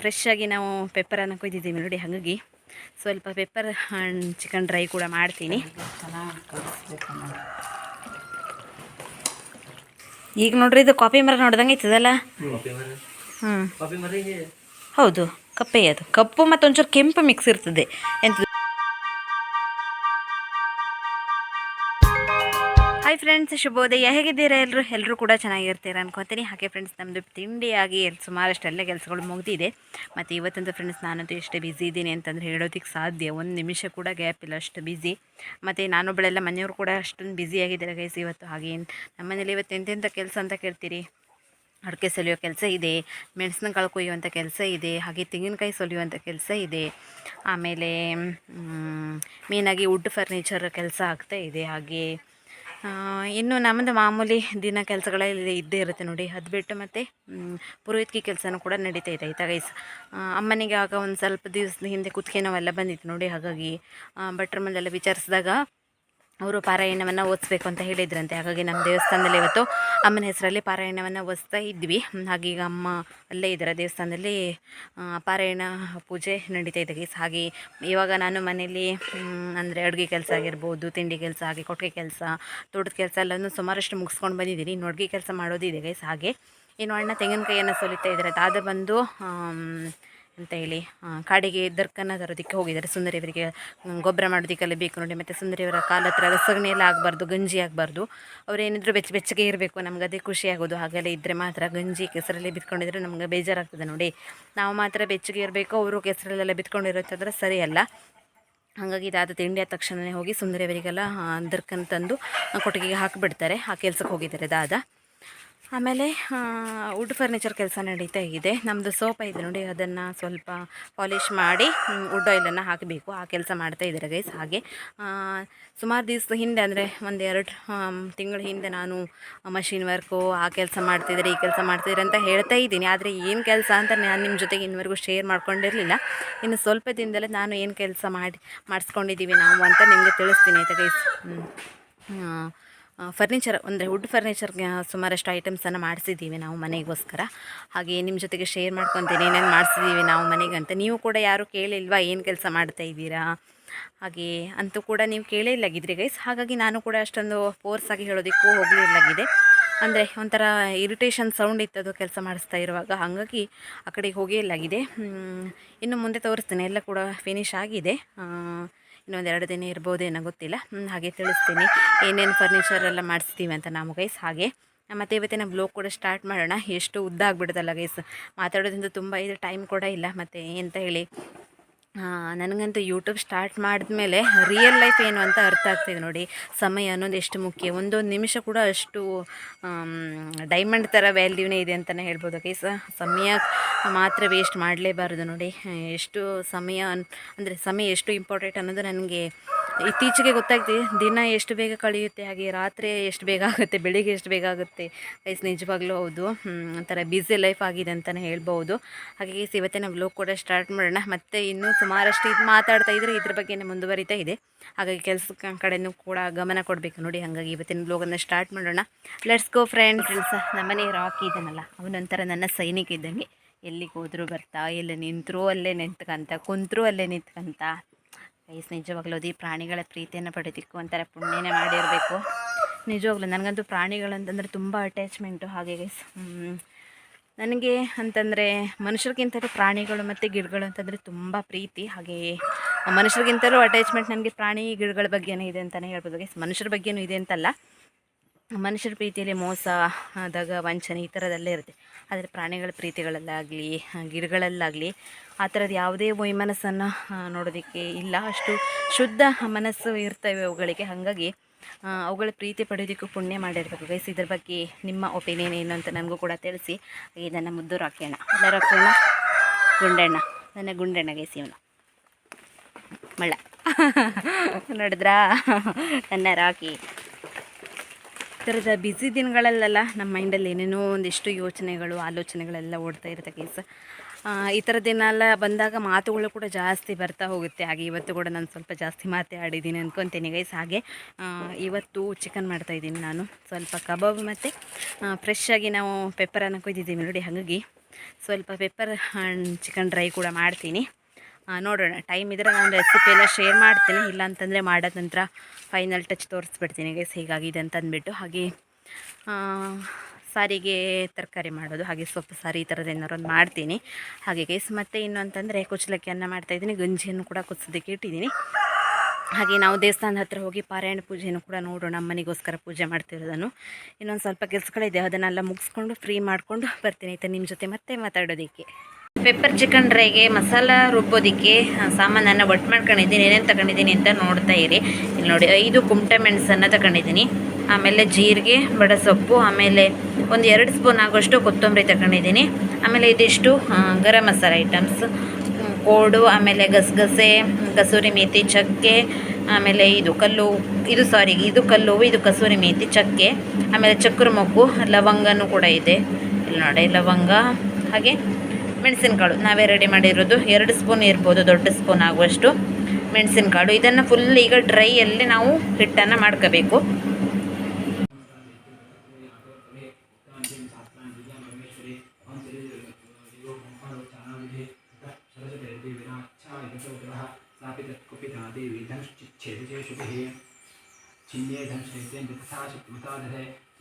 Fresh ಆಗಿ ನಾವು ಪೆಪ್ಪರನ್ನು ಕೊಯ್ದಿದ್ದೀವಿ ನೋಡಿ ಹಾಗಾಗಿ. ಸ್ವಲ್ಪ ಪೆಪ್ಪರ್ ಚಿಕನ್ ಡ್ರೈ ಕೂಡ ಮಾಡ್ತೀನಿ. ಈಗ ನೋಡ್ರಿ ಇದು ಕಾಫಿ ಮರ ನೋಡ್ದಂಗೆ ಆಯ್ತದಲ್ಲ ಹ್ಞೂ ಹೌದು ಕಪ್ಪೆ ಅದು. ಕಪ್ಪು ಮತ್ತು ಒಂಚೂರು ಕೆಂಪು ಮಿಕ್ಸ್ ಇರ್ತದೆ. ಎಂತ ಫ್ರೆಂಡ್ಸ್ ಶುಭೋದಯ. ಹೇಗಿದ್ದೀರಾ ಎಲ್ಲರೂ ಎಲ್ಲರೂ ಕೂಡ ಚೆನ್ನಾಗಿರ್ತೀರ ಅನ್ಕೊತೀನಿ. ಹಾಗೆ ಫ್ರೆಂಡ್ಸ್ ನಮ್ಮದು ತಿಂಡಿಯಾಗಿ ಎಲ್ಲಿ ಸುಮಾರಷ್ಟು ಎಲ್ಲ ಕೆಲಸಗಳು ಮುಗಿದಿದೆ. ಮತ್ತು ಇವತ್ತಂತೂ ಫ್ರೆಂಡ್ಸ್ ನಾನಂತೂ ಎಷ್ಟು ಬ್ಯುಸಿ ಇದ್ದೀನಿ ಅಂತಂದರೆ ಹೇಳೋದಕ್ಕೆ ಸಾಧ್ಯ. ಒಂದು ನಿಮಿಷ ಕೂಡ ಗ್ಯಾಪ್ ಇಲ್ಲ, ಅಷ್ಟು ಬ್ಯುಸಿ ಮತ್ತು ನಾನೊಬ್ಬಳೆಲ್ಲ ಮನೆಯವರು ಕೂಡ ಅಷ್ಟೊಂದು ಬ್ಯುಸಿ ಆಗಿದ್ದಾರೆ ಗೈಸ್ ಇವತ್ತು ಹಾಗೆ ನಮ್ಮನೇಲಿ ಇವತ್ತು ಎಂತೆಂಥ ಕೆಲಸ ಅಂತ ಕೇಳ್ತೀರಿ? ಅಡಿಕೆ ಸೊಲಿಯೋ ಕೆಲಸ ಇದೆ ಮೆಣಸಿನಕಾಳು ಕೊಯ್ಯುವಂಥ ಕೆಲಸ ಇದೆ, ಹಾಗೆ ತೆಂಗಿನಕಾಯಿ ಸೊಲಿಯುವಂಥ ಕೆಲಸ ಇದೆ. ಆಮೇಲೆ ಮೇನಾಗಿ ವುಡ್ ಫರ್ನಿಚರ್ ಕೆಲಸ ಆಗ್ತಾ ಇದೆ. ಹಾಗೆ ಇನ್ನು ನಮ್ಮದು ಮಾಮೂಲಿ ದಿನ ಕೆಲಸಗಳಲ್ಲಿ ಇದ್ದೇ ಇರುತ್ತೆ ನೋಡಿ. ಅದು ಬಿಟ್ಟು ಮತ್ತು ಪುರೋಹಿತ್ಗೆ ಕೆಲಸನೂ ಕೂಡ ನಡೀತಾ ಇದೆ. ಆಯ್ತಾ ಗೈಸ್ ಅಮ್ಮನಿಗೆ ಆಗ ಒಂದು ಸ್ವಲ್ಪ ದಿವಸದ ಹಿಂದೆ ಕುತ್ತಿಗೆ ನಾವೆಲ್ಲ ಬಂದಿತ್ತು ನೋಡಿ. ಹಾಗಾಗಿ ಭಟ್ರ ಮನೆಲ್ಲ ವಿಚಾರಿಸಿದಾಗ ಅವರು ಪಾರಾಯಣವನ್ನು ಓದಿಸ್ಬೇಕು ಅಂತ ಹೇಳಿದ್ರಂತೆ. ಹಾಗಾಗಿ ನಮ್ಮ ದೇವಸ್ಥಾನದಲ್ಲಿ ಇವತ್ತು ಅಮ್ಮನ ಹೆಸರಲ್ಲಿ ಪಾರಾಯಣವನ್ನು ಓದಿಸ್ತಾ ಇದ್ವಿ. ಹಾಗೀಗ ಅಮ್ಮ ಅಲ್ಲೇ ಇದ್ದಾರೆ. ದೇವಸ್ಥಾನದಲ್ಲಿ ಪಾರಾಯಣ ಪೂಜೆ ನಡೀತಾ ಇದೆ. ಹಾಗೆ ಇವಾಗ ನಾನು ಮನೇಲಿ ಅಂದರೆ ಅಡುಗೆ ಕೆಲಸ ಆಗಿರ್ಬೋದು, ತಿಂಡಿ ಕೆಲಸ, ಹಾಗೆ ಕೊಟ್ಟಿಗೆ ಕೆಲಸ, ತೋಟದ ಕೆಲಸ ಎಲ್ಲನೂ ಸುಮಾರಷ್ಟು ಮುಗಿಸ್ಕೊಂಡು ಬಂದಿದ್ದೀನಿ. ಇನ್ನು ಕೆಲಸ ಮಾಡೋದಿದೆ ಗೈಸ್. ಹಾಗೆ ಇನ್ನು ಅಣ್ಣ ತೆಂಗಿನಕಾಯಿಯನ್ನು ಸೊಲಿತಾ ಇದ್ದಾರೆ. ಅದು ಬಂದು ಅಂತ ಹೇಳಿ ಕಾಡಿಗೆ ದರ್ಕನ್ನ ತರೋದಕ್ಕೆ ಹೋಗಿದ್ದಾರೆ. ಸುಂದರಿಯವರಿಗೆ ಗೊಬ್ಬರ ಮಾಡೋದಕ್ಕೆಲ್ಲ ಬೇಕು ನೋಡಿ. ಮತ್ತು ಸುಂದರಿಯವರ ಕಾಲ ಹತ್ರ ಅದು ಸಗಣಿ ಎಲ್ಲ ಆಗಬಾರ್ದು, ಗಂಜಿ ಆಗಬಾರ್ದು. ಅವರೇನಿದ್ರು ಬೆಚ್ಚ ಬೆಚ್ಚಗೆ ಇರಬೇಕು, ನಮ್ಗೆ ಅದೇ ಖುಷಿ ಆಗೋದು. ಹಾಗೆಲ್ಲ ಇದ್ದರೆ ಮಾತ್ರ ಗಂಜಿ ಕೆಸರಲ್ಲಿ ಬಿತ್ಕೊಂಡಿದ್ರೆ ನಮ್ಗೆ ಬೇಜಾರಾಗ್ತದೆ ನೋಡಿ. ನಾವು ಮಾತ್ರ ಬೆಚ್ಚಗೆ ಇರಬೇಕು, ಅವರು ಕೆಸರಲ್ಲೆಲ್ಲ ಬಿತ್ಕೊಂಡಿರೋಂಥದ್ರೆ ಸರಿಯಲ್ಲ ಹಾಗಾಗಿ ಇದಾದ ತಿಂಡಿ ಆದ ತಕ್ಷಣವೇ ಹೋಗಿ ಸುಂದರಿಯವರಿಗೆಲ್ಲ ದರ್ಕನ್ ತಂದು ಕೊಟ್ಟಿಗೆಗೆ ಹಾಕಿಬಿಡ್ತಾರೆ. ಆ ಕೆಲ್ಸಕ್ಕೆ ಹೋಗಿದ್ದಾರೆ ದಾದ. ಆಮೇಲೆ ವುಡ್ ಫರ್ನಿಚರ್ ಕೆಲಸ ನಡೀತಾ ಇದೆ. ನಮ್ಮದು ಸೋಫಾ ಇದೆ ನೋಡಿ, ಅದನ್ನು ಸ್ವಲ್ಪ ಪಾಲಿಷ್ ಮಾಡಿ ವುಡ್ ಆಯಿಲನ್ನು ಹಾಕಬೇಕು. ಆ ಕೆಲಸ ಮಾಡ್ತಾ ಇದ್ದಾರೆ ಗೈಸ್ ಹಾಗೆ. ಸುಮಾರು ದಿವಸ ಹಿಂದೆ ಅಂದರೆ ಒಂದು ಎರಡು ತಿಂಗಳ ಹಿಂದೆ ನಾನು ಮಷಿನ್ ವರ್ಕು ಆ ಕೆಲಸ ಮಾಡ್ತಿದ್ದಾರೆ ಈ ಕೆಲಸ ಮಾಡ್ತಿದ್ದಾರೆ ಅಂತ ಹೇಳ್ತಾ ಇದ್ದೀನಿ. ಆದರೆ ಏನು ಕೆಲಸ ಅಂತ ನಾನು ನಿಮ್ಮ ಜೊತೆಗೆ ಇನ್ನವರೆಗೂ ಶೇರ್ ಮಾಡ್ಕೊಂಡಿರಲಿಲ್ಲ. ಇನ್ನು ಸ್ವಲ್ಪ ದಿನದಲ್ಲೇ ನಾನು ಏನು ಕೆಲಸ ಮಾಡಿ, ಮಾಡಿಸ್ಕೊಂಡಿದ್ದೀವಿ ನಾವು ಅಂತ ನಿಮಗೆ ತಿಳಿಸ್ತೀನಿ ಆಯ್ತಾ ಗೈಸ್ ಫರ್ನಿಚರ್ ಅಂದರೆ ವುಡ್ ಫರ್ನಿಚರ್ಗೆ ಸುಮಾರಷ್ಟು ಐಟಮ್ಸನ್ನು ಮಾಡಿಸಿದ್ದೀವಿ ನಾವು ಮನೆಗೋಸ್ಕರ. ಹಾಗೆ ನಿಮ್ಮ ಜೊತೆಗೆ ಶೇರ್ ಮಾಡ್ಕೊತೀನಿ, ಏನೇನು ಮಾಡಿಸಿದ್ದೀವಿ ನಾವು ಮನೆಗಂತ. ನೀವು ಕೂಡ ಯಾರೂ ಕೇಳಿಲ್ವಾ ಏನು ಕೆಲಸ ಮಾಡ್ತಾ ಇದ್ದೀರಾ? ಹಾಗೆ ಅಂತೂ ಕೂಡ ನೀವು ಕೇಳೇ ಇಲ್ಲಾಗಿದ್ರಿ ಗೈಸ್ ಹಾಗಾಗಿ ನಾನು ಕೂಡ ಅಷ್ಟೊಂದು ಫೋರ್ಸ್ ಆಗಿ ಹೇಳೋದಕ್ಕೂ ಹೋಗಲಿಲ್ಲಾಗಿದೆ ಅಂದರೆ ಒಂಥರ ಇರಿಟೇಷನ್ ಸೌಂಡ್ ಇತ್ತದು ಕೆಲಸ ಮಾಡಿಸ್ತಾ ಇರುವಾಗ. ಹಾಗಾಗಿ ಆ ಕಡೆಗೆ ಹೋಗೇ ಇಲ್ಲಾಗಿದೆ. ಇನ್ನು ಮುಂದೆ ತೋರಿಸ್ತೇನೆ. ಎಲ್ಲ ಕೂಡ ಫಿನಿಶ್ ಆಗಿದೆ. ಇನ್ನೊಂದು ಎರಡು ದಿನ ಇರ್ಬೋದೇನೋ ಗೊತ್ತಿಲ್ಲ. ಹಾಗೆ ತಿಳಿಸ್ತೀನಿ. ಏನೇನು ಫರ್ನಿಚರ್ ಎಲ್ಲ ಮಾಡಿಸ್ತೀವಿ ಅಂತ ನಾವು ಗೈಸ್ ಹಾಗೆ. ಮತ್ತು ಇವತ್ತಿನ ಬ್ಲೋಗ್ ಕೂಡ ಸ್ಟಾರ್ಟ್ ಮಾಡೋಣ. ಎಷ್ಟು ಉದ್ದ ಆಗಿಬಿಡುತ್ತಲ್ಲ ಗೈಸ್ ಮಾತಾಡೋದ್ರಿಂದ ತುಂಬ ಇದು ಟೈಮ್ ಕೂಡ ಇಲ್ಲ. ಮತ್ತು ಎಂತ ಹೇಳಿ? ನನಗಂತೂ ಯೂಟ್ಯೂಬ್ ಸ್ಟಾರ್ಟ್ ಮಾಡಿದ್ಮೇಲೆ ರಿಯಲ್ ಲೈಫ್ ಏನು ಅಂತ ಅರ್ಥ ಆಗ್ತಿದೆ ನೋಡಿ. ಸಮಯ ಅನ್ನೋದು ಎಷ್ಟು ಮುಖ್ಯ? ಒಂದೊಂದು ನಿಮಿಷ ಕೂಡ ಅಷ್ಟು ಡೈಮಂಡ್ ಥರ ವ್ಯಾಲ್ಯೂನೇ ಇದೆ ಅಂತಲೇ ಹೇಳ್ಬೋದು. ಕೈಸ ಸಮಯ ಮಾತ್ರ ವೇಸ್ಟ್ ಮಾಡಲೇಬಾರ್ದು ನೋಡಿ. ಎಷ್ಟು ಸಮಯ ಅಂದರೆ ಸಮಯ ಎಷ್ಟು ಇಂಪಾರ್ಟೆಂಟ್ ಅನ್ನೋದು ನನಗೆ ಇತ್ತೀಚೆಗೆ ಗೊತ್ತಾಗ್ತಿ ದಿನ ಎಷ್ಟು ಬೇಗ ಕಳೆಯುತ್ತೆ, ಹಾಗೆ ರಾತ್ರಿ ಎಷ್ಟು ಬೇಗ ಆಗುತ್ತೆ, ಬೆಳಿಗ್ಗೆ ಎಷ್ಟು ಬೇಗ ಆಗುತ್ತೆ ಐಸ್ ನಿಜವಾಗ್ಲೂ ಹೌದು. ಒಂಥರ ಬ್ಯುಸಿ ಲೈಫ್ ಆಗಿದೆ ಅಂತಲೇ ಹೇಳ್ಬೋದು ಹಾಗಾಗಿ ಇವತ್ತೇ ನಾವು ವ್ಲೋಗ್ ಕೂಡ ಸ್ಟಾರ್ಟ್ ಮಾಡೋಣ. ಮತ್ತು ಇನ್ನೂ ಸುಮಾರಷ್ಟು ಇದು ಮಾತಾಡ್ತಾ ಇದ್ದರೆ ಇದ್ರ ಬಗ್ಗೆನೇ ಮುಂದುವರಿತಾ ಇದೆ. ಹಾಗಾಗಿ ಕೆಲಸ ಕಡೆಯೂ ಕೂಡ ಗಮನ ಕೊಡಬೇಕು ನೋಡಿ. ಹಾಗಾಗಿ ಇವತ್ತಿನ ಬ್ಲೋಗನ್ನು ಸ್ಟಾರ್ಟ್ ಮಾಡೋಣ. ಲೆಟ್ಸ್ ಗೋ ಫ್ರೆಂಡ್ ಫ್ರೆಂಡ್ಸ್ ನಮ್ಮನೆ ರಾಕಿ ಇದ್ದಾನಲ್ಲ ಅವನೊಂಥರ ನನ್ನ ಸೈನಿಕ ಇದ್ದಂಗೆ. ಎಲ್ಲಿಗೆ ಹೋದರೂ ಬರ್ತಾ, ಎಲ್ಲ ನಿಂತರೂ ಅಲ್ಲೇ ನಿಂತ್ಕಂತ, ಕುಂತರೂ ಅಲ್ಲೇ ನಿಂತ್ಕಂತ. ಗೈಸ್, ನಿಜವಾಗ್ಲೂ ಅದೇ ಪ್ರಾಣಿಗಳ ಪ್ರೀತಿಯನ್ನು ಪಡೆದಿಕ್ಕು ಒಂಥರ ಪುಣ್ಯನೇ ಮಾಡಿರಬೇಕು. ನಿಜವಾಗ್ಲೂ ನನಗಂತೂ ಪ್ರಾಣಿಗಳಂತಂದರೆ ತುಂಬ ಅಟ್ಯಾಚ್ಮೆಂಟು ಹಾಗೆ ಗೈಸ್. ನನಗೆ ಅಂತಂದರೆ ಮನುಷ್ಯರಿಗಿಂತಲೂ ಪ್ರಾಣಿಗಳು ಮತ್ತು ಗಿಡಗಳು ಅಂತಂದರೆ ತುಂಬ ಪ್ರೀತಿ. ಹಾಗೆ ಮನುಷ್ಯರಿಗಿಂತಲೂ ಅಟ್ಯಾಚ್ಮೆಂಟ್ ನನಗೆ ಪ್ರಾಣಿ ಗಿಡಗಳ ಬಗ್ಗೆನೇ ಇದೆ ಅಂತಲೇ ಹೇಳ್ಬೋದು ಗೈಸ್. ಮನುಷ್ಯರ ಬಗ್ಗೆನೂ ಇದೆ ಅಂತಲ್ಲ. ಮನುಷ್ಯರ ಪ್ರೀತಿಯಲ್ಲಿ ಮೋಸ ಆದಾಗ ವಂಚನೆ ಈ ಥರದಲ್ಲೇ ಇರುತ್ತೆ. ಆದರೆ ಪ್ರಾಣಿಗಳ ಪ್ರೀತಿಗಳಲ್ಲಾಗಲಿ ಗಿಡಗಳಲ್ಲಾಗಲಿ ಆ ಥರದ್ದು ಯಾವುದೇ ವೈಮನಸ್ಸನ್ನು ನೋಡೋದಕ್ಕೆ ಇಲ್ಲ. ಅಷ್ಟು ಶುದ್ಧ ಮನಸ್ಸು ಇರ್ತವೆ ಅವುಗಳಿಗೆ. ಹಾಗಾಗಿ ಅವುಗಳ ಪ್ರೀತಿ ಪಡೆಯೋದಕ್ಕೂ ಪುಣ್ಯ ಮಾಡಿರಬೇಕು. ಗೈಸ್, ಇದ್ರ ಬಗ್ಗೆ ನಿಮ್ಮ ಒಪಿನಿಯನ್ ಏನು ಅಂತ ನನಗೂ ಕೂಡ ತಿಳಿಸಿ. ಇದನ್ನು ಮುದ್ದು ರಾಕಿಯಣ್ಣ ಅಲ್ಲ ಗುಂಡಣ್ಣ. ನನ್ನ ಗುಂಡಣ್ಣ ಗೈಸ್ ಇವನು. ಮಳ್ಳ. ನೋಡಿದ್ರಾ? ನನ್ನ ರಾಕಿ ಥರದ ಬ್ಯುಸಿ ದಿನಗಳಲ್ಲೆಲ್ಲ ನಮ್ಮ ಮೈಂಡಲ್ಲಿ ಏನೇನೋ ಒಂದಿಷ್ಟು ಯೋಚನೆಗಳು, ಆಲೋಚನೆಗಳೆಲ್ಲ ಓಡ್ತಾ ಇರುತ್ತೆ ಕೇಸ್ ಈ ಥರ ದಿನ ಎಲ್ಲ ಬಂದಾಗ ಮಾತುಗಳು ಕೂಡ ಜಾಸ್ತಿ ಬರ್ತಾ ಹೋಗುತ್ತೆ. ಹಾಗೆ ಇವತ್ತು ಕೂಡ ನಾನು ಸ್ವಲ್ಪ ಜಾಸ್ತಿ ಮಾತೇ ಆಡಿದ್ದೀನಿ ಅಂದ್ಕೊತೀನಿ ಗೈಸ್ ಹಾಗೆ ಇವತ್ತು ಚಿಕನ್ ಮಾಡ್ತಾಯಿದ್ದೀನಿ ನಾನು. ಸ್ವಲ್ಪ ಕಬಾಬ್ ಮತ್ತು ಫ್ರೆಶ್ ಆಗಿ ನಾವು ಪೆಪ್ಪರನ್ನು ಕೊಯ್ದಿದ್ದೀವಿ ನೋಡಿ ಹಾಗಾಗಿ. ಸ್ವಲ್ಪ ಪೆಪ್ಪರ್ ಚಿಕನ್ ಡ್ರೈ ಕೂಡ ಮಾಡ್ತೀನಿ. ನೋಡೋಣ. ಟೈಮ್ ಇದ್ದರೆ ನಾನು ರೆಸಿಪಿ ಎಲ್ಲ ಶೇರ್ ಮಾಡ್ತೀನಿ. ಇಲ್ಲ ಅಂತಂದರೆ ಮಾಡೋ ನಂತರ ಫೈನಲ್ ಟಚ್ ತೋರಿಸ್ಬಿಡ್ತೀನಿ ಗೈಸ್ ಹೀಗಾಗಿದೆ ಅಂತ ಅಂದ್ಬಿಟ್ಟು ಹಾಗೆ ಸಾರಿಗೆ ತರಕಾರಿ ಮಾಡೋದು, ಹಾಗೆ ಸೊಪ್ಪು ಸಾರಿ ಈ ಥರದ್ದು ಏನಾರು ಒಂದು ಮಾಡ್ತೀನಿ. ಹಾಗೆ ಗೈಸ್ ಮತ್ತು ಇನ್ನು ಅಂತಂದರೆ ಕುಚ್ಚಲಕ್ಕಿ ಅನ್ನ ಮಾಡ್ತಾಯಿದ್ದೀನಿ ಗಂಜಿಯನ್ನು ಕೂಡ ಕುದಿಸೋದಕ್ಕೆ ಇಟ್ಟಿದ್ದೀನಿ. ಹಾಗೆ ನಾವು ದೇವಸ್ಥಾನದ ಹತ್ರ ಹೋಗಿ ಪಾರಾಯಣ ಪೂಜೆಯನ್ನು ಕೂಡ ನೋಡೋಣ. ಅಮ್ಮನಿಗೋಸ್ಕರ ಪೂಜೆ ಮಾಡ್ತಿರೋದನ್ನು. ಇನ್ನೊಂದು ಸ್ವಲ್ಪ ಕೆಲಸಗಳಿದೆ. ಅದನ್ನೆಲ್ಲ ಮುಗಿಸ್ಕೊಂಡು ಫ್ರೀ ಮಾಡಿಕೊಂಡು ಬರ್ತೀನಿ. ಆಯಿತಾ? ನಿಮ್ಮ ಜೊತೆ ಮತ್ತೆ ಮಾತಾಡೋದಕ್ಕೆ. ಪೆಪ್ಪರ್ ಚಿಕನ್ ಡ್ರೈಗೆ ಮಸಾಲ ರುಬ್ಬೋದಕ್ಕೆ ಸಾಮಾನನ್ನು ಒಟ್ಟು ಮಾಡ್ಕೊಂಡಿದ್ದೀನಿ, ಏನೇನು ತಗೊಂಡಿದ್ದೀನಿ ಅಂತ ನೋಡ್ತಾ ಇರಿ. ಇಲ್ಲಿ ನೋಡಿ, ಐದು ಕುಮಟೆ ಮೆಣಸನ್ನು ತಗೊಂಡಿದ್ದೀನಿ. ಆಮೇಲೆ ಜೀರಿಗೆ ಬಡಸೊಪ್ಪು ಆಮೇಲೆ ಒಂದು ಎರಡು ಸ್ಪೂನ್ ಆಗೋಷ್ಟು ಕೊತ್ತಂಬರಿ ತಗೊಂಡಿದ್ದೀನಿ. ಆಮೇಲೆ ಇದಿಷ್ಟು ಗರಂ ಮಸಾಲ ಐಟಮ್ಸ್ ಕೋಡು, ಆಮೇಲೆ ಗಸಗಸೆ, ಕಸೂರಿ ಮೇಥಿ ಚಕ್ಕೆ, ಆಮೇಲೆ ಇದು ಕಲ್ಲು, ಇದು ಸಾರಿ ಇದು ಕಲ್ಲು, ಇದು ಕಸೂರಿ ಮೇಥಿ ಚಕ್ಕೆ, ಆಮೇಲೆ ಚಕ್ರ ಮೊಗ್ಗು ಲವಂಗನೂ ಕೂಡ ಇದೆ. ಇಲ್ಲಿ ನೋಡಿ, ಲವಂಗ, ಹಾಗೆ ಮೆಣಸಿನಕಾಳು. ನಾವೇ ರೆಡಿ ಮಾಡಿರೋದು. ಎರಡು ಸ್ಪೂನ್ ಇರ್ಬೋದು, ದೊಡ್ಡ ಸ್ಪೂನ್ ಆಗುವಷ್ಟು ಮೆಣಸಿನಕಾಳು. ಇದನ್ನು ಫುಲ್ ಈಗ ಡ್ರೈಯಲ್ಲಿ ನಾವು ಹಿಟ್ಟನ್ನು ಮಾಡ್ಕೋಬೇಕು. ಚಿನ್ನೇ ಧನ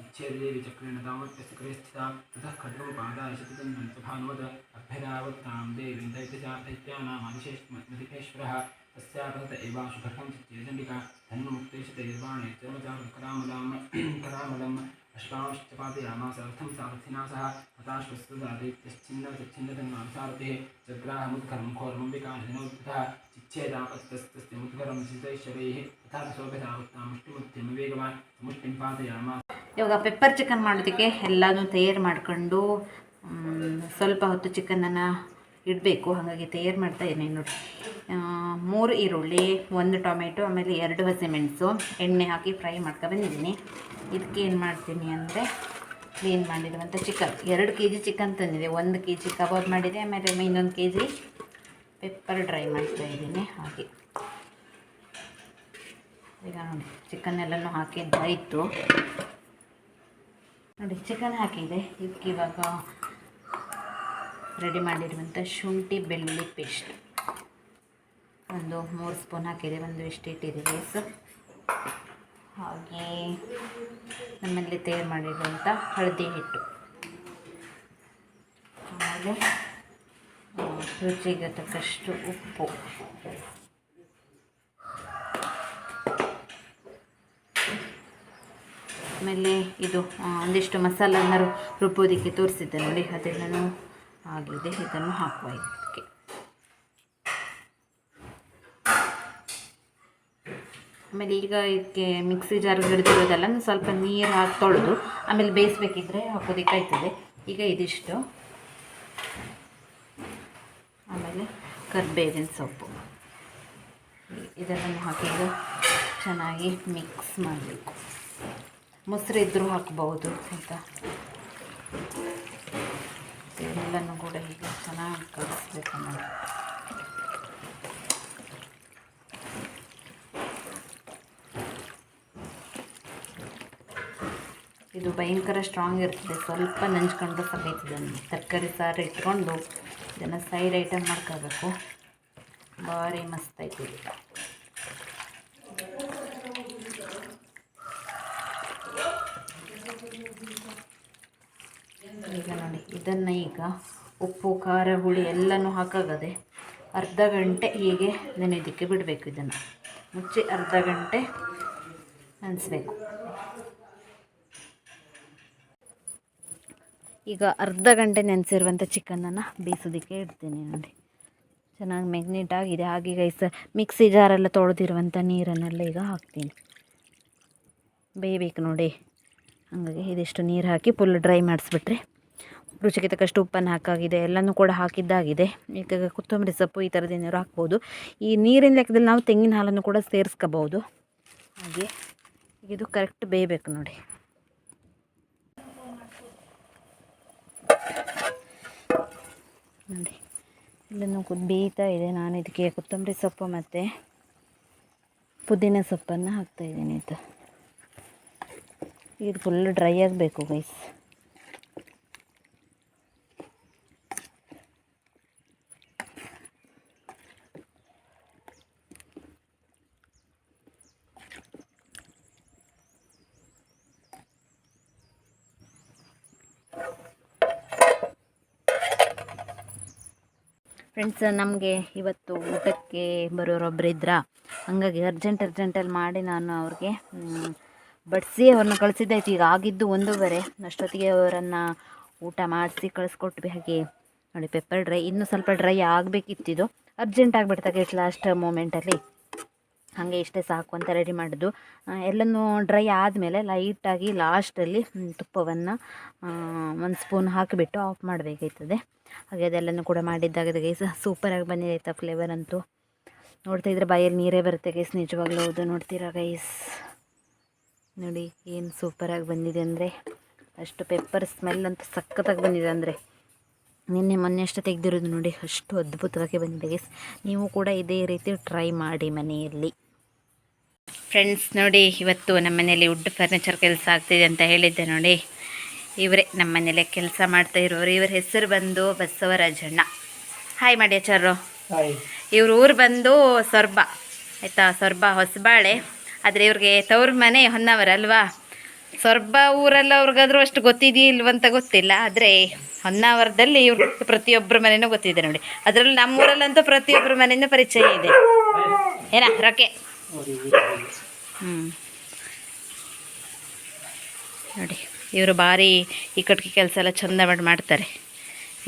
इच्छेदेवि चक्रेणताम् यस्क्रे ततः खड्गोपादायशतम् मन्त्रभानोद अभ्यदावत्तां देवीं दैत्यजातैत्यानामादिशेष्मधिकेश्वरः तस्यापहत एवाशुभकं चित्तेजण्डिका धन्वमुक्तेश तैर्वाणे चर्मचारुकरामलां करामलम् अश्वांश्चपादयामासार्थं सारथिना सह हताश्वस्तदादैत्यश्चिन्नतच्छिन्नतन्मांसारथिः चग्राहमुद्घरं घोरमम्बिकानिनोद्भुतः चिच्छेदापस्तस्तस्य मुद्घरं चितैश्वरैः तथा सोभदावत्तामुष्टिमुद्धिं वेगवान् मुष्टिं ಇವಾಗ ಪೆಪ್ಪರ್ ಚಿಕನ್ ಮಾಡೋದಕ್ಕೆ ಎಲ್ಲನೂ ತಯಾರು ಮಾಡ್ಕೊಂಡು ಸ್ವಲ್ಪ ಹೊತ್ತು ಚಿಕನನ್ನು ಇಡಬೇಕು. ಹಾಗಾಗಿ ತಯಾರು ಮಾಡ್ತಾ ಇದ್ದೀನಿ ನೋಡಿ. ಮೂರು ಈರುಳ್ಳಿ, ಒಂದು ಟೊಮೆಟೊ, ಆಮೇಲೆ ಎರಡು ಹಸಿಮೆಣಸು ಎಣ್ಣೆ ಹಾಕಿ ಫ್ರೈ ಮಾಡ್ಕೊ ಬಂದಿದ್ದೀನಿ. ಇದಕ್ಕೆ ಏನು ಮಾಡ್ತೀನಿ ಅಂದರೆ ಕ್ಲೀನ್ ಮಾಡಿರುವಂಥ ಚಿಕನ್ ಎರಡು ಕೆ ಜಿ ಚಿಕನ್ ತಂದಿದೆ. ಒಂದು ಕೆ ಜಿ ಕಬಾಬ್ ಮಾಡಿದೆ, ಆಮೇಲೆ ಇನ್ನೊಂದು ಕೆ ಜಿ ಪೆಪ್ಪರ್ ಡ್ರೈ ಮಾಡ್ತಾ ಇದ್ದೀನಿ. ಹಾಗೆ. ಈಗ ನೋಡಿ ಚಿಕನ್ ಎಲ್ಲನೂ ಹಾಕಿದ್ದಾಯಿತು ನೋಡಿ ಚಿಕನ್ ಹಾಕಿದೆ. ಇದಕ್ಕೆ ಇವಾಗ ರೆಡಿ ಮಾಡಿರುವಂಥ ಶುಂಠಿ ಬೆಳ್ಳುಳ್ಳಿ ಪೇಸ್ಟ್. ಒಂದು ಮೂರು ಸ್ಪೂನ್ ಹಾಕಿದೆ, ಒಂದು ಇಷ್ಟು ಬೇಸ್ ಹಾಗೆ ನಮ್ಮಲ್ಲಿ ತಯಾರು ಮಾಡಿರುವಂಥ ಹಳದಿ ಹಿಟ್ಟು. ಆಮೇಲೆ ರುಚಿಗೆ ತಕ್ಕಷ್ಟು ಉಪ್ಪು. ಆಮೇಲೆ ಇದು ಒಂದಿಷ್ಟು ಮಸಾಲನ್ನ ರುಬ್ಬೋದಕ್ಕೆ ತೋರಿಸಿದ್ದೆ ನೋಡಿ ಅದೆಲ್ಲನೂ ಆಗಿದೆ, ಇದನ್ನು ಹಾಕುವ ಇದಕ್ಕೆ. ಆಮೇಲೆ ಈಗ ಇದಕ್ಕೆ ಮಿಕ್ಸಿ ಜಾರ್ ಹಿಡಿದಿರೋದೆಲ್ಲ ಸ್ವಲ್ಪ ನೀರು ಹಾಕಿ ತೊಳೆದು, ಆಮೇಲೆ ಬೇಯಿಸ್ಬೇಕಿದ್ರೆ ಹಾಕೋದಕ್ಕೆ ಆಯ್ತದೆ. ಈಗ ಇದಿಷ್ಟು. ಆಮೇಲೆ ಕರ್ಬೇವಿನ ಸೊಪ್ಪು. ಇದನ್ನು ಹಾಕಿ ಚೆನ್ನಾಗಿ ಮಿಕ್ಸ್ ಮಾಡಬೇಕು. ಮೊಸರು ಇದ್ದರೂ ಹಾಕ್ಬೋದು ಆಯಿತಾ? ಎಲ್ಲನೂ ಕೂಡ ಹೀಗೆ ಚೆನ್ನಾಗಿ ಕಲಿಸ್ಬೇಕು ನೋಡಿ. ಇದು ಭಯಂಕರ ಸ್ಟ್ರಾಂಗ್ ಇರ್ತದೆ. ಸ್ವಲ್ಪ ನೆಂಚ್ಕೊಂಡು ಸಾಕೈತದೆ ತರಕಾರಿ ಸಾರು ಇಟ್ಕೊಂಡು ಇದನ್ನು ಸೈಡ್ ಐಟಮ್ ಮಾಡ್ಕೋಬೇಕು. ಭಾರಿ ಮಸ್ತ್ ಐತಿ ಈಗ ನೋಡಿ, ಇದನ್ನು ಈಗ ಉಪ್ಪು, ಖಾರ, ಹುಳಿ ಎಲ್ಲನೂ ಹಾಕಾಗದೆ ಅರ್ಧ ಗಂಟೆ ಹೀಗೆ ನೆನೆಯೋದಕ್ಕೆ ಬಿಡಬೇಕು ಇದನ್ನು. ಮುಚ್ಚಿ ಅರ್ಧ ಗಂಟೆ ನೆನೆಸ್ಬೇಕು. ಈಗ ಅರ್ಧ ಗಂಟೆ ನೆನೆಸಿರುವಂಥ ಚಿಕನನ್ನು ಬೇಯಿಸೋದಕ್ಕೆ ಇಡ್ತೀನಿ ನೋಡಿ. ಚೆನ್ನಾಗಿ ಮೆಗ್ನೆಟ್ ಆಗಿದೆ ಈ ಸ ಮಿಕ್ಸಿ ಜಾರೆಲ್ಲ ತೊಳೆದಿರುವಂಥ ನೀರನ್ನೆಲ್ಲ ಈಗ ಹಾಕ್ತೀನಿ. ಬೇಯಬೇಕು ನೋಡಿ. ಹಾಗಾಗಿ ಇದಿಷ್ಟು ನೀರು ಹಾಕಿ ಫುಲ್ ಡ್ರೈ ಮಾಡಿಸ್ಬಿಟ್ರೆ ರುಚಿಗೆ ತಕ್ಕಷ್ಟು ಉಪ್ಪನ್ನು ಹಾಕಾಗಿದೆ, ಎಲ್ಲನೂ ಕೂಡ ಹಾಕಿದ್ದಾಗಿದೆ. ಈಗ ಕೊತ್ತಂಬರಿ ಸೊಪ್ಪು ಈ ಥರದ ಏನಾದ್ರು ಹಾಕ್ಬೋದು. ಈ ನೀರಿನ ಲೆಕ್ಕದಲ್ಲಿ ನಾವು ತೆಂಗಿನ ಹಾಲನ್ನು ಕೂಡ ಸೇರಿಸ್ಕೋಬೋದು. ಹಾಗೆ ಇದು ಕರೆಕ್ಟ್ ಬೇಯಬೇಕು ನೋಡಿ. ನೋಡಿ ಕುದ್ ಬೇಯ್ತಾ ಇದೆ. ನಾನು ಇದಕ್ಕೆ ಕೊತ್ತಂಬರಿ ಸೊಪ್ಪು ಮತ್ತು ಪುದೀನ ಸೊಪ್ಪನ್ನು ಹಾಕ್ತಾಯಿದ್ದೀನಿ ಇದು. ಇದು ಫುಲ್ ಡ್ರೈ ಆಗಬೇಕು ಗೈಸ್ ಫ್ರೆಂಡ್ಸ್ ನಮಗೆ ಇವತ್ತು ಊಟಕ್ಕೆ ಬರೋರೊಬ್ಬರು ಇದ್ರ. ಹಾಗಾಗಿ ಅರ್ಜೆಂಟ್ ಅರ್ಜೆಂಟಲ್ಲಿ ಮಾಡಿ ನಾನು ಅವ್ರಿಗೆ ಬಡಿಸಿ ಅವ್ರನ್ನ ಕಳಿಸಿದ್ದಾಯ್ತು ಈಗ ಆಗಿದ್ದು ಒಂದೂವರೆ. ಅಷ್ಟೊತ್ತಿಗೆ ಅವರನ್ನು ಊಟ ಮಾಡಿಸಿ ಕಳಿಸ್ಕೊಟ್ವಿ ಹಾಗೆ. ನೋಡಿ ಪೆಪ್ಪರ್ ಡ್ರೈ ಇನ್ನೂ ಸ್ವಲ್ಪ ಡ್ರೈ ಆಗಬೇಕಿತ್ತಿದ್ದು ಅರ್ಜೆಂಟ್ ಆಗಿಬಿಡ್ತಾಗೆ ಲಾಸ್ಟ್ ಮೂಮೆಂಟಲ್ಲಿ ಹಾಗೆ ಇಷ್ಟೇ ಸಾಕು ಅಂತ ರೆಡಿ ಮಾಡಿದ್ದು. ಎಲ್ಲನೂ ಡ್ರೈ ಆದಮೇಲೆ ಲೈಟಾಗಿ ಲಾಸ್ಟಲ್ಲಿ ತುಪ್ಪವನ್ನು ಒಂದು ಸ್ಪೂನ್ ಹಾಕಿಬಿಟ್ಟು ಆಫ್ ಮಾಡಬೇಕಾಯ್ತದೆ. ಹಾಗೆ ಅದೆಲ್ಲನೂ ಕೂಡ ಮಾಡಿದ್ದಾಗ ಗೈಸ್ ಸೂಪರಾಗಿ ಬಂದಿದೆ ಫ್ಲೇವರ್ ಅಂತೂ. ನೋಡ್ತಾ ಇದ್ರೆ ಬಾಯಲ್ಲಿ ನೀರೇ ಬರುತ್ತೆ ಗೈಸ್ ನಿಜವಾಗ್ಲೂ ಹೌದು. ನೋಡ್ತೀರಾ ಗೈಸ್ ನೋಡಿ, ಏನು ಸೂಪರಾಗಿ ಬಂದಿದೆ ಅಂದರೆ, ಅಷ್ಟು ಪೆಪ್ಪರ್ ಸ್ಮೆಲ್ ಅಂತ ಸಖತ್ತಾಗಿ ಬಂದಿದೆ ಅಂದರೆ. ನಿನ್ನೆ ಮೊನ್ನೆ ಅಷ್ಟು ತೆಗೆದಿರೋದು ನೋಡಿ, ಅಷ್ಟು ಅದ್ಭುತವಾಗಿ ಬಂದಿದೆ ಗೈಸ್ ನೀವು ಕೂಡ ಇದೇ ರೀತಿ ಟ್ರೈ ಮಾಡಿ ಮನೆಯಲ್ಲಿ. ಫ್ರೆಂಡ್ಸ್ ನೋಡಿ ಇವತ್ತು ನಮ್ಮ ಮನೇಲಿ ವುಡ್ ಫರ್ನಿಚರ್ ಕೆಲಸ ಆಗ್ತಿದೆ ಅಂತ ಹೇಳಿದ್ದೆ ನೋಡಿ. ಇವರೇ ನಮ್ಮ ಮನೇಲೆ ಕೆಲಸ ಮಾಡ್ತಾ ಇರೋರು. ಇವ್ರ ಹೆಸರು ಬಂದು ಬಸವರಾಜಣ್ಣ. ಹಾಯ್ ಮಾಡಿ ಆಚಾರ್ರು ಇವ್ರ ಊರು ಬಂದು ಸೊರ್ಬ. ಆಯಿತಾ? ಸೊರ್ಬ ಹೊಸಬಾಳೆ. ಆದರೆ ಇವ್ರಿಗೆ ತವ್ರ ಮನೆ ಹೊನ್ನಾವರ ಅಲ್ವಾ? ಸೊರ್ಬ ಊರಲ್ಲಿ ಅವ್ರಿಗಾದ್ರೂ ಅಷ್ಟು ಗೊತ್ತಿದೆಯಾ ಇಲ್ವಂತ ಗೊತ್ತಿಲ್ಲ. ಆದರೆ ಹೊನ್ನಾವರದಲ್ಲಿ ಇವ್ರು ಪ್ರತಿಯೊಬ್ಬರ ಮನೆಯೂ ಗೊತ್ತಿದೆ ನೋಡಿ. ಅದರಲ್ಲಿ ನಮ್ಮೂರಲ್ಲಂತೂ ಪ್ರತಿಯೊಬ್ಬರ ಮನೆಯೂ ಪರಿಚಯ ಇದೆ. ಏನ ರೊಕ್ಕೆ? ಹ್ಞೂ ನೋಡಿ, ಇವರು ಭಾರಿ ಈ ಕಟ್ಗೆ ಕೆಲಸ ಎಲ್ಲ ಚಂದ ಮಾಡಿ ಮಾಡ್ತಾರೆ.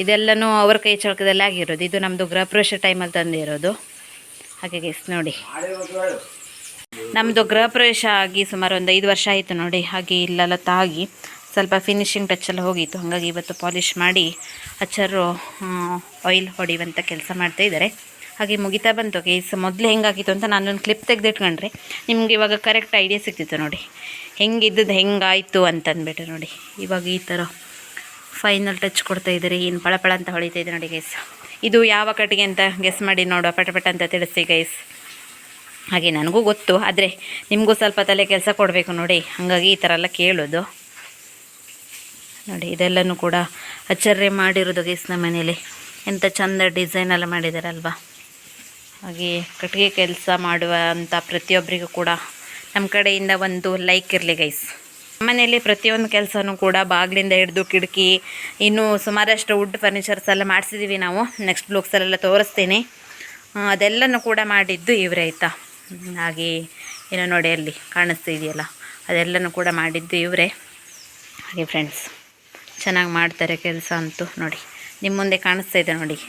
ಇದೆಲ್ಲನೂ ಅವ್ರ ಕೈ ಚಳಕದಲ್ಲಿ ಆಗಿರೋದು. ಇದು ನಮ್ಮದು ಗೃಹಪ್ರವೇಶ ಟೈಮಲ್ಲಿ ತಂದಿರೋದು ಹಾಗೆ ಗೈಸ್ ನೋಡಿ. ನಮ್ಮದು ಗೃಹಪ್ರವೇಶ ಆಗಿ ಸುಮಾರು ಒಂದು ಐದು ವರ್ಷ ಆಯಿತು ನೋಡಿ. ಹಾಗೆ ಇಲ್ಲೆಲ್ಲ ತಾಗಿ ಸ್ವಲ್ಪ ಫಿನಿಶಿಂಗ್ ಟಚ್ ಎಲ್ಲ ಹೋಗಿತ್ತು. ಹಾಗಾಗಿ ಇವತ್ತು ಪಾಲಿಷ್ ಮಾಡಿ ಹಚ್ಚರು ಆಯಿಲ್ ಹೊಡೆಯುವಂಥ ಕೆಲಸ ಮಾಡ್ತಾ ಇದ್ದಾರೆ. ಹಾಗೆ ಮುಗಿತಾ ಬಂತು. ಗೈಸ್ ಮೊದಲು ಹೆಂಗಾಗಿತ್ತು ಅಂತ ನಾನೊಂದು ಕ್ಲಿಪ್ ತೆಗೆದಿಟ್ಕೊಂಡ್ರೆ ನಿಮ್ಗೆ ಇವಾಗ ಕರೆಕ್ಟ್ ಐಡಿಯಾ ಸಿಗ್ತಿತ್ತು ನೋಡಿ. ಹೆಂಗಿದ್ದದ್ದು ಹೆಂಗಾಯಿತು ಅಂತಂದ್ಬಿಟ್ಟು ನೋಡಿ. ಇವಾಗ ಈ ಥರ ಫೈನಲ್ ಟಚ್ ಕೊಡ್ತಾ ಇದ್ದಾರೆ. ಏನು ಪಳಪಳ ಅಂತ ಹೊಳಿತಾ ಇದೆ ನೋಡಿ ಗೈಸ್ ಇದು ಯಾವ ಕಟ್ಟಿಗೆ ಅಂತ ಗೆಸ್ ಮಾಡಿ ನೋಡುವ. ಪಟ ಪಟ ಅಂತ ತಿಳಿಸಿ ಗೈಸ್ ಹಾಗೆ ನನಗೂ ಗೊತ್ತು. ಆದರೆ ನಿಮಗೂ ಸ್ವಲ್ಪ ತಲೆ ಕೆಲಸ ಕೊಡಬೇಕು ನೋಡಿ. ಹಾಗಾಗಿ ಈ ಥರ ಎಲ್ಲ ಕೇಳೋದು. ನೋಡಿ, ಇದೆಲ್ಲನೂ ಕೂಡ ಅಚ್ಚರಿ ಮಾಡಿರೋದು ಗೈಸ್ ನಮ್ಮ ಮನೇಲಿ. ಎಂಥ ಚೆಂದ ಡಿಸೈನ್ ಎಲ್ಲ ಮಾಡಿದಾರಲ್ವಾ. ಹಾಗೆ ಕಟ್ಟಿಗೆ ಕೆಲಸ ಮಾಡುವಂಥ ಪ್ರತಿಯೊಬ್ಬರಿಗೂ ಕೂಡ ನಮ್ಮ ಕಡೆಯಿಂದ ಒಂದು ಲೈಕ್ ಇರಲಿ ಗೈಸ್ ಮನೆಯಲ್ಲಿ ಪ್ರತಿಯೊಂದು ಕೆಲಸನೂ ಕೂಡ ಬಾಗಿಲಿಂದ ಹಿಡಿದು ಕಿಟಕಿ, ಇನ್ನೂ ಸುಮಾರಷ್ಟು ವುಡ್ ಫರ್ನಿಚರ್ಸ್ ಎಲ್ಲ ಮಾಡಿಸಿದ್ದೀವಿ ನಾವು. ನೆಕ್ಸ್ಟ್ ಬ್ಲೋಕ್ಸಲ್ಲೆಲ್ಲ ತೋರಿಸ್ತೀನಿ. ಅದೆಲ್ಲನೂ ಕೂಡ ಮಾಡಿದ್ದು ಇವರೇ ಆಯಿತಾ? ಹಾಗೆ ಏನೋ ನೋಡಿ ಅಲ್ಲಿ ಕಾಣಿಸ್ತಿದೆಯಲ್ಲ ಅದೆಲ್ಲನೂ ಕೂಡ ಮಾಡಿದ್ದು ಇವರೇ. ಹಾಗೆ ಫ್ರೆಂಡ್ಸ್ ಚೆನ್ನಾಗಿ ಮಾಡ್ತಾರೆ ಕೆಲಸ ಅಂತೂ ನೋಡಿ. ನಿಮ್ಮ ಮುಂದೆ ಕಾಣಿಸ್ತಾ ಇದೆ ನೋಡಿ.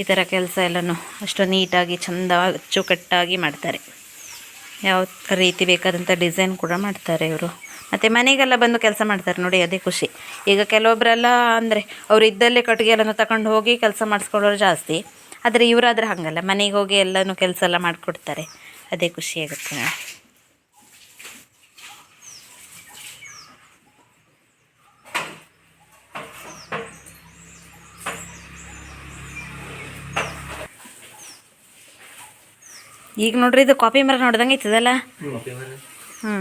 ಈ ಥರ ಕೆಲಸ ಎಲ್ಲನೂ ಅಷ್ಟು ನೀಟಾಗಿ, ಚೆಂದ, ಅಚ್ಚುಕಟ್ಟಾಗಿ ಮಾಡ್ತಾರೆ. ಯಾವ ರೀತಿ ಬೇಕಾದಂಥ ಡಿಸೈನ್ ಕೂಡ ಮಾಡ್ತಾರೆ ಇವರು. ಮತ್ತು ಮನೆಗೆಲ್ಲ ಬಂದು ಕೆಲಸ ಮಾಡ್ತಾರೆ ನೋಡಿ, ಅದೇ ಖುಷಿ. ಈಗ ಕೆಲವೊಬ್ಬರೆಲ್ಲ ಅಂದರೆ ಅವರು ಇದ್ದಲ್ಲೇ ಕಟ್ಟಿಗೆ ಎಲ್ಲನೂ ತಗೊಂಡು ಹೋಗಿ ಕೆಲಸ ಮಾಡಿಸ್ಕೊಳ್ಳೋರು ಜಾಸ್ತಿ. ಆದರೆ ಇವರಾದರೆ ಹಾಗಲ್ಲ, ಮನೆಗೆ ಹೋಗಿ ಎಲ್ಲನೂ ಕೆಲಸ ಎಲ್ಲ ಮಾಡಿಕೊಡ್ತಾರೆ. ಅದೇ ಖುಷಿ ಈಗ ನೋಡ್ರಿ ಇದು ಕಾಫಿ ಮರ ನೋಡ್ದಂಗೆ ಐತದಲ್ಲ? ಹ್ಞೂ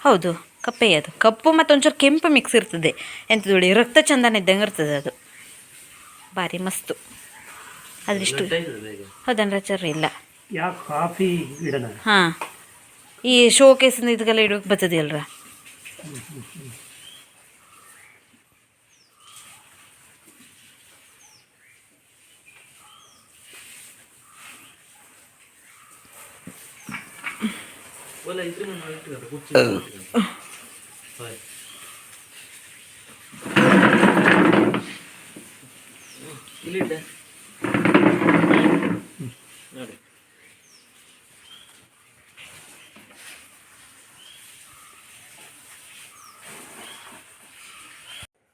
ಹೌದು ಕಪ್ಪೆ ಅದು. ಕಪ್ಪು ಮತ್ತು ಒಂಚೂರು ಕೆಂಪು ಮಿಕ್ಸ್ ಇರ್ತದೆ. ಎಂತ ನೋಡಿ ರಕ್ತ ಚಂದನ ಇದ್ದಂಗೆ ಇರ್ತದೆ ಅದು. ಭಾರಿ ಮಸ್ತು. ಅದ್ರಿಷ್ಟು ಹೌದನ್ರ ಚರ್ರಿ ಇಲ್ಲ. ಕಾಫಿ ಹಾಂ. ಈ ಶೋ ಕೇಸಿಂದ ಇದಕ್ಕೆಲ್ಲ ಇಡೋಕೆ ಬರ್ತದಲ್ರ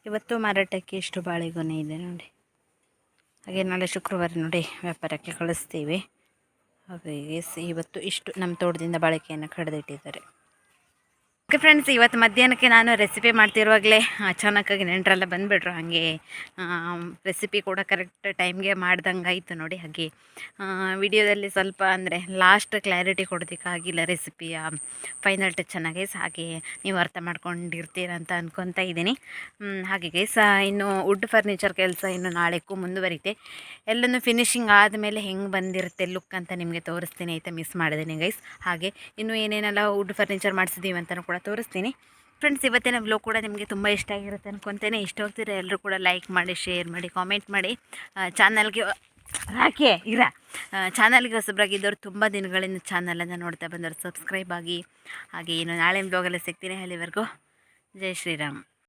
ಇವತ್ತು ಮಾರಾಟಕ್ಕೆ ಇಷ್ಟು ಬಾಳೆಗೊನೆ ಇದೆ ನೋಡಿ. ಹಾಗೆ ನಾಳೆ ಶುಕ್ರವಾರ ನೋಡಿ ವ್ಯಾಪಾರಕ್ಕೆ ಕಳಿಸ್ತೀವಿ. ಹಾಗಾಗಿ ಸ- ಇವತ್ತು ಇಷ್ಟು ನಮ್ಮ ತೋಟದಿಂದ ಬಾಳಿಕೆಯನ್ನು ಕಡ್ದಿಟ್ಟಿದ್ದಾರೆ. ಓಕೆ ಫ್ರೆಂಡ್ಸ್ ಇವತ್ತು ಮಧ್ಯಾಹ್ನಕ್ಕೆ ನಾನು ರೆಸಿಪಿ ಮಾಡ್ತಿರುವಾಗಲೇ ಅಚಾನಕ್ಕಾಗಿ ನೆಂಟರೆಲ್ಲ ಬಂದುಬಿಟ್ರು. ಹಾಗೆ ರೆಸಿಪಿ ಕೂಡ ಕರೆಕ್ಟ್ ಟೈಮ್ಗೆ ಮಾಡ್ದಂಗೆ ಆಯಿತು ನೋಡಿ ಹಾಗೆ. ವಿಡಿಯೋದಲ್ಲಿ ಸ್ವಲ್ಪ ಅಂದರೆ ಲಾಸ್ಟ್ ಕ್ಲಾರಿಟಿ ಕೊಡೋದಕ್ಕಾಗಿಲ್ಲ ರೆಸಿಪಿಯ ಫೈನಲ್ ಟಚ್ ಗೈಸ್ ಹಾಗೆ ನೀವು ಅರ್ಥ ಮಾಡ್ಕೊಂಡಿರ್ತೀರ ಅಂತ ಅನ್ಕೊತಾ ಇದ್ದೀನಿ. ಹಾಗೆ ಗೈಸ್ ಇನ್ನು ವುಡ್ ಫರ್ನಿಚರ್ ಕೆಲಸ ಇನ್ನು ನಾಳೆಗೂ ಮುಂದುವರಿತೆ. ಎಲ್ಲನೂ ಫಿನಿಶಿಂಗ್ ಆದಮೇಲೆ ಹೆಂಗೆ ಬಂದಿರುತ್ತೆ ಲುಕ್ ಅಂತ ನಿಮಗೆ ತೋರಿಸ್ತೀನಿ, ಆಯಿತಾ? ಮಿಸ್ ಮಾಡಿದ್ದೀನಿ ಗೈಸ್ ಹಾಗೆ, ಇನ್ನು ಏನೇನೆಲ್ಲ ವುಡ್ ಫರ್ನಿಚರ್ ಮಾಡಿಸಿದ್ದೀವಿ ಅಂತಲೂ ಕೂಡ ತೋರಿಸ್ತೀನಿ. ಫ್ರೆಂಡ್ಸ್ ಇವತ್ತಿನ ವ್ಲೋಗ್ ಕೂಡ ನಿಮಗೆ ತುಂಬ ಇಷ್ಟ ಆಗಿರುತ್ತೆ ಅನ್ಕೊತೇನೆ. ಇಷ್ಟ ಹೋಗ್ತೀರಾ ಎಲ್ಲರೂ ಕೂಡ ಲೈಕ್ ಮಾಡಿ ಶೇರ್ ಮಾಡಿ ಕಾಮೆಂಟ್ ಮಾಡಿ. ಚಾನಲ್ಗೆ ಹಾಕಿ ಇರ. ಚಾನಲ್ಗೆ ಹೊಸಬ್ರಾಗಿದ್ದವ್ರು ತುಂಬ ದಿನಗಳಿಂದ ಚಾನಲನ್ನು ನೋಡ್ತಾ ಬಂದವರು. ಸಬ್ಸ್ಕ್ರೈಬ್ ಆಗಿ, ಹಾಗೆ ಏನು ನಾಳೆ ಬ್ಲಾಗಲ್ಲಿ ಸಿಗ್ತೀನಿ ಅಲ್ಲಿವರೆಗೂ. ಜೈ ಶ್ರೀರಾಮ್.